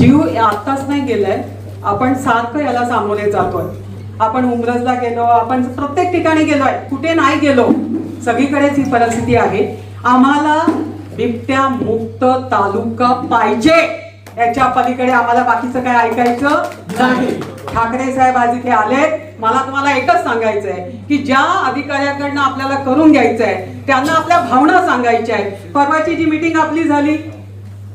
जीव आत्ताच नाही गेलाय. आपण सारखं याला सामोरे जातोय. आपण उमरजला गेलो आपण प्रत्येक ठिकाणी गेलोय. कुठे नाही गेलो सगळीकडेच ही परिस्थिती आहे. आम्हाला बिबट्या मुक्त तालुका पाहिजे. याच्या पलीकडे आम्हाला बाकीचं काय ऐकायचं नाही. ठाकरे साहेब आज इथे आले मला तुम्हाला एकच सांगायचं आहे की ज्या अधिकाऱ्याकडनं आपल्याला करून घ्यायचं आहे त्यांना आपल्या भावना सांगायच्या आहेत. परवाची जी मिटिंग आपली झाली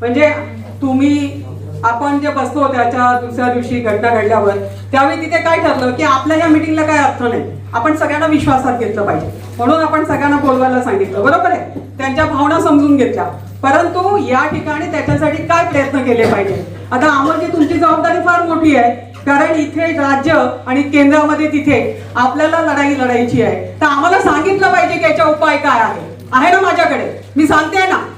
म्हणजे तुम्ही आपण जे बसलो त्याच्या दुसऱ्या दिवशी घटना घडल्यावर त्यावेळी तिथे काय ठरलं की आपल्या या मिटिंगला काय अर्थ नाही. आपण सगळ्यांना विश्वासात घेतलं पाहिजे. म्हणून आपण सगळ्यांना बोलवायला सांगितलं. बरोबर आहे? त्यांच्या भावना समजून घेतल्या. परंतु या ठिकाणी त्याच्यासाठी काय प्रयत्न केले पाहिजे? आता आम्हाला तुमची जबाबदारी फार मोठी आहे. कारण इथे राज्य आणि केंद्रामध्ये तिथे आपल्याला लढाई लढायची आहे. तर आम्हाला सांगितलं पाहिजे की याच्या उपाय काय आहे? आहे ना माझ्याकडे? मी सांगते ना.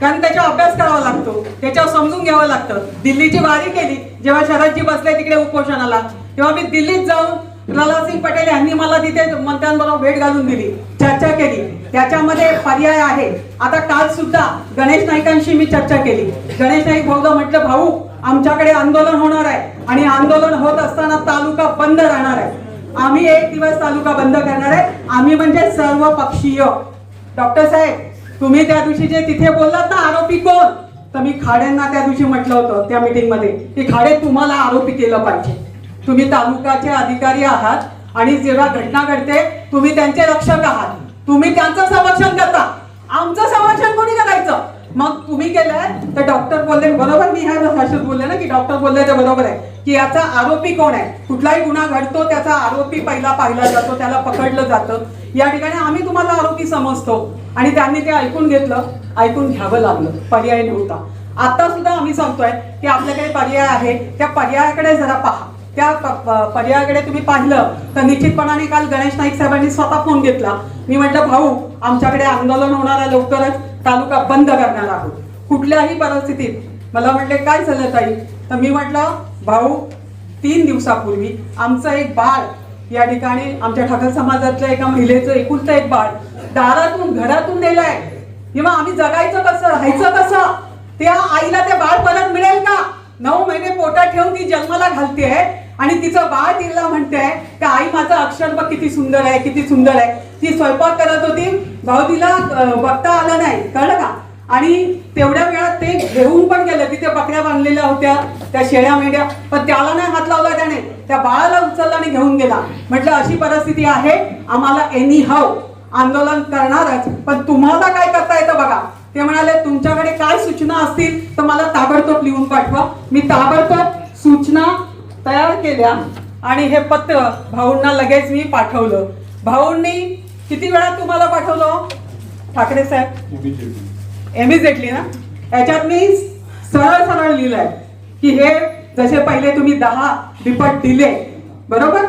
कारण त्याच्यावर अभ्यास करावा लागतो. त्याच्यावर समजून घ्यावं लागतं. दिल्लीची वारी केली जेव्हा शरदजी बसले तिकडे उपोषणाला तेव्हा मी दिल्लीत जाऊन प्रल्हादसिंग पटेल यांनी मला तिथे मंत्र्यांबरोबर भेट घालून दिली चर्चा केली. त्याच्यामध्ये पर्याय आहे. आता काल सुद्धा गणेश नाईकांशी मी चर्चा केली. गणेश नाईक भाऊ म्हटलं भाऊ आमच्याकडे आंदोलन होणार आहे आणि आंदोलन होत असताना तालुका बंद राहणार आहे. आम्ही एक दिवस तालुका बंद करणार आहे. आम्ही म्हणजे सर्व पक्षीय डॉक्टर साहेब तुम्ही त्या दिवशी जे तिथे बोललात ना आरोपी कोण? तर मी खाड्यांना त्या दिवशी म्हटलं होतं त्या मिटिंगमध्ये की खाडे तुम्हाला आरोपी केलं पाहिजे. तुम्ही तालुकाचे अधिकारी आहात आणि जेव्हा घटना घडते तुम्ही त्यांचे रक्षक आहात. तुम्ही त्यांचं संरक्षण करता. आमचं संरक्षण कोणी करायचं? मग तुम्ही केलंय तर डॉक्टर बोलले बरोबर मी ह्या भाषेत बोलले ना की डॉक्टर बोलले ते बरोबर आहे. की याचा आरोपी कोण आहे? कुठलाही गुन्हा घडतो त्याचा आरोपी पहिला पाहिला जातो त्याला पकडलं जातं. या ठिकाणी आम्ही तुम्हाला आरोपी समजतो. आणि त्यांनी ते ऐकून घेतलं ऐकून घ्यावं लागलं पर्याय नव्हता. आता सुद्धा आम्ही सांगतोय की आपल्याकडे पर्याय आहे. त्या पर्यायाकडे जरा पहा. त्या पर्यायाकडे तुम्ही पाहिलं तर निश्चितपणाने काल गणेश नाईक साहेबांनी स्वतः फोन घेतला. मी म्हटलं भाऊ आमच्याकडे आंदोलन होणार आहे लवकरच. तालुका बंद करणार आहोत. कुठल्याही परिस्थितीत मला म्हटले काय झालं ताई? तर मी म्हटलं भाऊ तीन दिवसापूर्वी आमचं एक बाळ या ठिकाणी आमच्या ठाकर समाजातल्या एका महिलेचं एकुलतं एक बाळ दारातून घरातून नेलंय. किंवा आम्ही जगायचं कसं राहायचं कसं? त्या आईला ते बाळ परत मिळेल का? नऊ महिने पोटात ठेवून ती जन्माला घालते आणि तिचं बाळ तिला म्हणते की आई माझं अक्षर बघ किती सुंदर आहे किती सुंदर आहे. ती स्वयंपाक करत होती. भाऊ तिला बघता आलं नाही. कळलं का? आणि तेवढ्या वेळात ते घेऊन पण गेलं. तिथे बकऱ्या बांधलेल्या होत्या. त्या शेळ्या मेंढ्या. पण त्याला नाही हात लावला त्याने. त्या बाळाला उचलला आणि घेऊन गेला. म्हटलं अशी परिस्थिती आहे. आम्हाला एनी हाव आंदोलन करणारच. पण तुम्हाला काय करता येतं बघा? ते म्हणाले तुमच्याकडे काय सूचना असतील तर मला ताबडतोब लिहून पाठवा. मी ताबडतोब सूचना तयार केल्या आणि हे पत्र भाऊंना लगेच मी पाठवलं. भाऊंनी किती वेळात तुम्हाला पाठवलं? ठाकरे साहेब. इमिजिएटली ना? याच्यात मी सरळ सरळ लिहिलंय. की हे जसे पहिले तुम्ही दहा बिपट दिले बरोबर?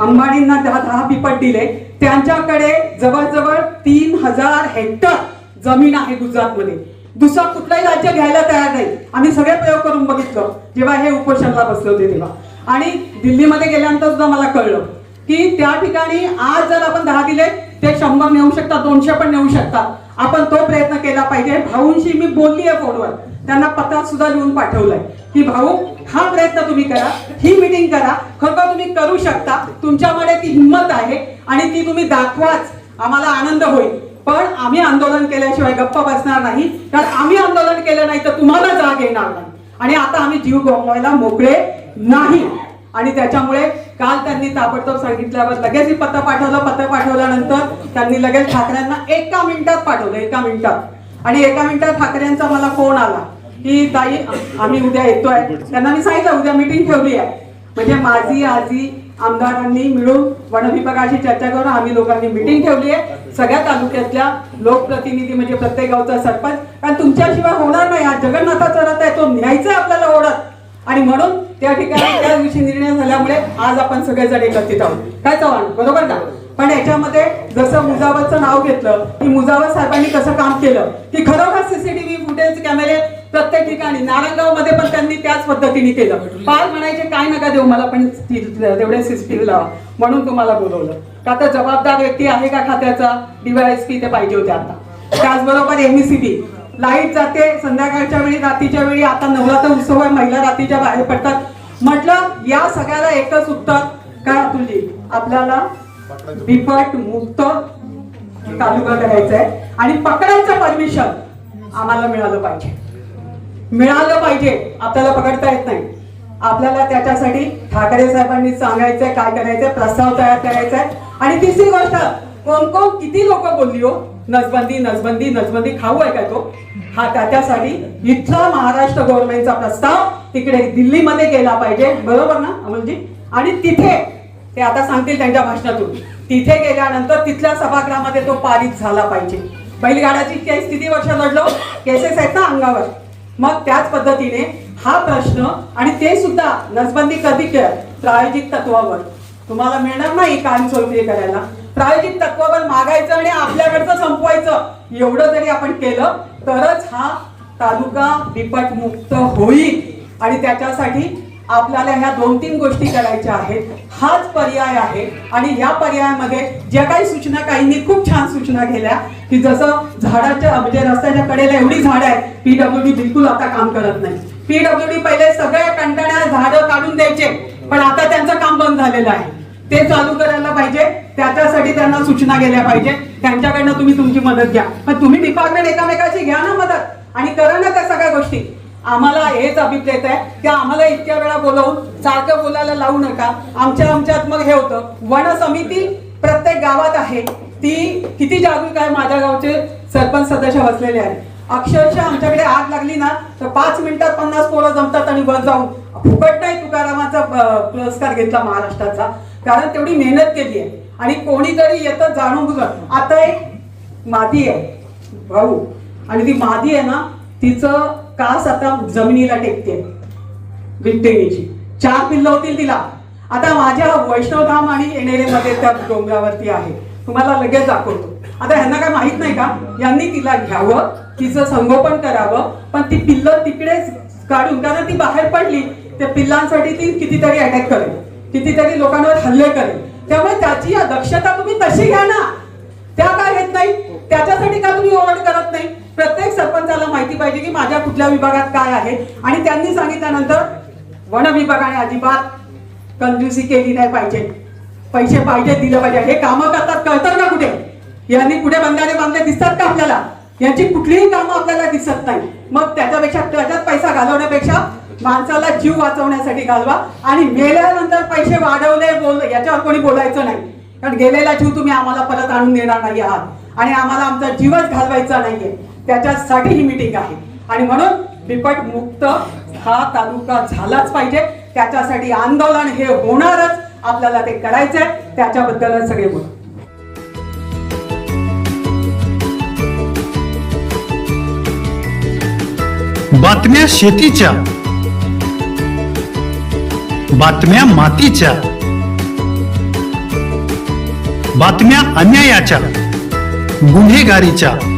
अंबानींना दहा दहा बिपट दिले. त्यांच्याकडे जवळजवळ तीन हजार हेक्टर जमीन आहे गुजरातमध्ये. दुसरा कुठलाही राज्य घ्यायला तयार नाही. आम्ही सगळे प्रयोग करून बघितलं. जेव्हा हे उपोषणला बसले होते तेव्हा. आणि दिल्लीमध्ये गेल्यानंतर सुद्धा मला कळलं की त्या ठिकाणी आज जर आपण दहा दिले ते शंभर नेऊ शकतात दोनशे पण नेऊ शकतात आपण तो प्रयत्न केला पाहिजे. भाऊंशी मी बोलली आहे फोनवर त्यांना पत्रात सुद्धा लिहून पाठवलंय. की भाऊ हा प्रयत्न तुम्ही करा ही मिटिंग करा. खरं तुम्ही करू शकता. तुमच्याकडे ती हिंमत आहे आणि ती तुम्ही दाखवाच. आम्हाला आनंद होईल. पण आम्ही आंदोलन केल्याशिवाय गप्प बसणार नाही. कारण आम्ही आंदोलन केलं नाही तर तुम्हाला जाग येणार नाही. आणि आता आम्ही जीव गमवायला मोकळे नाही. आणि त्याच्यामुळे काल त्यांनी ताबडतोब सांगितल्यावर लगेच ही पत्र पाठवलं पत्र पाठवल्यानंतर त्यांनी लगेच ठाकरेंना एका मिनिटात पाठवलं एका मिनिटात. आणि एका मिनिटात ठाकरेंचा मला फोन आला. की ताई आम्ही उद्या येतोय. त्यांना मी सांगितलं उद्या मिटिंग ठेवली आहे म्हणजे माझी आजी आमदारांनी मिळून वन विभागाशी चर्चा करून आम्ही लोकांनी मिटिंग ठेवली आहे सगळ्या तालुक्यातल्या लोकप्रतिनिधी म्हणजे प्रत्येक गावचा सरपंच. कारण तुमच्याशिवाय होणार नाही. हा जगन्नाथाचा रथ आहे तो न्यायचा आपल्याला ओढत. आणि म्हणून त्या ठिकाणी त्या दिवशी निर्णय झाल्यामुळे आज आपण सगळेजण एकत्रित आहोत. काय चव्हाण? बरोबर ना पण याच्यामध्ये जसं मुजावतचं नाव घेतलं की मुजावत साहेबांनी कसं काम केलं की खरोखर सीसीटीव्ही फुटेज कॅमेरे प्रत्येक ठिकाणी. नारायणगावमध्ये पण त्यांनी त्याच पद्धतीने केलं. पाल म्हणायचे काय नका देऊ मला पण ती- तेवढे सीसीटीव्ही लावा. म्हणून तुम्हाला बोलवलं. का तर जबाबदार व्यक्ती आहे का खात्याचा? डीवायएसपी ते पाहिजे होते आता. त्याचबरोबर एमईसीबी लाइट जाते संध्याकाळच्या वेळी रात्रीच्या वेळी आता नवरात्र उत्सव आहे महिला रात्रीच्या बाहेर पडतात. म्हटलं या सगळ्याला एकच उत्तर. काय अतुलजी आपल्याला बिपट मुक्त तालुका करायचा आहे आणि पकडायचं परमिशन आम्हाला मिळालं पाहिजे. मिळालं पाहिजे आपल्याला पकडता येत नाही. आपल्याला त्याच्यासाठी ठाकरे साहेबांनी सांगायचंय काय करायचंय प्रस्ताव तयार करायचा आहे आणि तिसरी गोष्ट कोण कोण किती लोक बोलली हो? नसबंदी नसबंदी नसबंदी खाऊ आहे काय तो? हा त्याच्यासाठी इथला महाराष्ट्र गव्हर्नमेंटचा प्रस्ताव तिकडे दिल्लीमध्ये गेला पाहिजे. बरोबर ना अमोलजी? आणि तिथे ते आता सांगतील त्यांच्या भाषणातून तिथे गेल्यानंतर तिथल्या सभागृहामध्ये तो पारित झाला पाहिजे. बैलगाड्याची केस किती वर्ष लढलो हो? केसेस आहेत ना अंगावर. मग त्याच पद्धतीने हा प्रश्न आणि ते सुद्धा नसबंदी कधी केलं तत्वावर. तुम्हाला मिळणार नाही कायमस्वरूपी करायला. प्रायोजित तत्वावर मागायचं आणि आपल्याकडचं संपवायचं एवढं जरी आपण केलं तरच हा तालुका बिपट मुक्त होईल. आणि त्याच्यासाठी आपल्याला ह्या दोन तीन गोष्टी करायच्या आहेत. हाच पर्याय आहे. आणि या पर्यायामध्ये ज्या काही सूचना काहींनी खूप छान सूचना केल्या की जसं झाडाच्या म्हणजे रस्त्याच्या कडेला एवढी झाडं आहेत पीडब्ल्यूडी बिलकुल आता काम करत नाही. पीडब्ल्यूडी पहिले सगळ्या कंटाळ्या झाडं काढून द्यायचे पण आता त्यांचं काम बंद झालेलं आहे. ते चालू करायला पाहिजे त्याच्यासाठी त्यांना सूचना गेल्या पाहिजे. त्यांच्याकडनं तुम्ही तुमची मदत घ्या. पण तुम्ही डिपार्टमेंट एकामेकाची घ्या ना मदत. आणि करा ना त्या सगळ्या गोष्टी. आम्हाला हेच अभिप्रेत आहे की आम्हाला इतक्या वेळा बोलवून सारखं बोलायला लावू नका. आमच्या आमच्यात मग हे होतं. वन समिती प्रत्येक गावात आहे. ती किती जागरूक आहे माझ्या गावचे सरपंच सदस्य बसलेले आहेत. अक्षरशः आमच्याकडे आग लागली ना तर पाच मिनिटात पन्नास पोरं जमतात आणि वर जाऊन. फुकट नाही तुकारामाचा पुरस्कार घेतला महाराष्ट्राचा. कारण तेवढी मेहनत केली आहे. आणि कोणीतरी येतं जाणून बुजून. आता एक मादी आहे भाऊ. आणि ती मादी आहे ना तिचं कास आता जमिनीला टेकते. बिबटेनीची चार पिल्लं होतील तिला. आता माझ्या वैष्णवधाम आणि मध्ये त्या डोंगरावरती आहे. तुम्हाला लगेच दाखवतो. आता ह्यांना काय माहीत नाही का? यांनी तिला घ्यावं तिचं संगोपन करावं पण ती पिल्लं तिकडेच काढून कारण ती बाहेर पडली त्या पिल्लांसाठी ती कितीतरी अटॅक करेल. कितीतरी लोकांवर हल्ले करेल. त्यामुळे त्याची दक्षता तुम्ही तशी घ्या ना. त्या काय घेत नाही? त्याच्यासाठी का तुम्ही ओरड करत नाही? प्रत्येक सरपंचाला माहिती पाहिजे की माझ्या कुठल्या विभागात काय आहे. आणि त्यांनी सांगितल्यानंतर वन विभागाने अजिबात कंजूसी केली नाही पाहिजे. पैसे पाहिजे दिलं पाहिजे. हे कामं करतात कळतात ना कुठे? यांनी कुठे बंधारे बांधले दिसतात का आपल्याला? यांची कुठलीही कामं आपल्याला दिसत नाही. मग त्याच्यापेक्षा त्याच्यात पैसा घालवण्यापेक्षा माणसाला जीव वाचवण्यासाठी घालवा आणि मेल्यानंतर पैसे वाढवले बोल याच्यावर कोणी बोलायचं नाही. कारण गेलेला जीव तुम्ही आम्हाला परत आणून देणार नाही आहात. आणि आम्हाला आमचा जीवच घालवायचा नाहीये. त्याच्यासाठी ही मिटिंग आहे. आणि म्हणून बिपट मुक्त हा तालुका झालाच पाहिजे. त्याच्यासाठी आंदोलन हे होणारच. आपल्याला ते करायचंय. त्याच्याबद्दलच सगळे बोल. बातम्या शेतीच्या. बातम्या मातीच्या. बातम्या अन्यायाच्या. गुन्हेगारीच्या.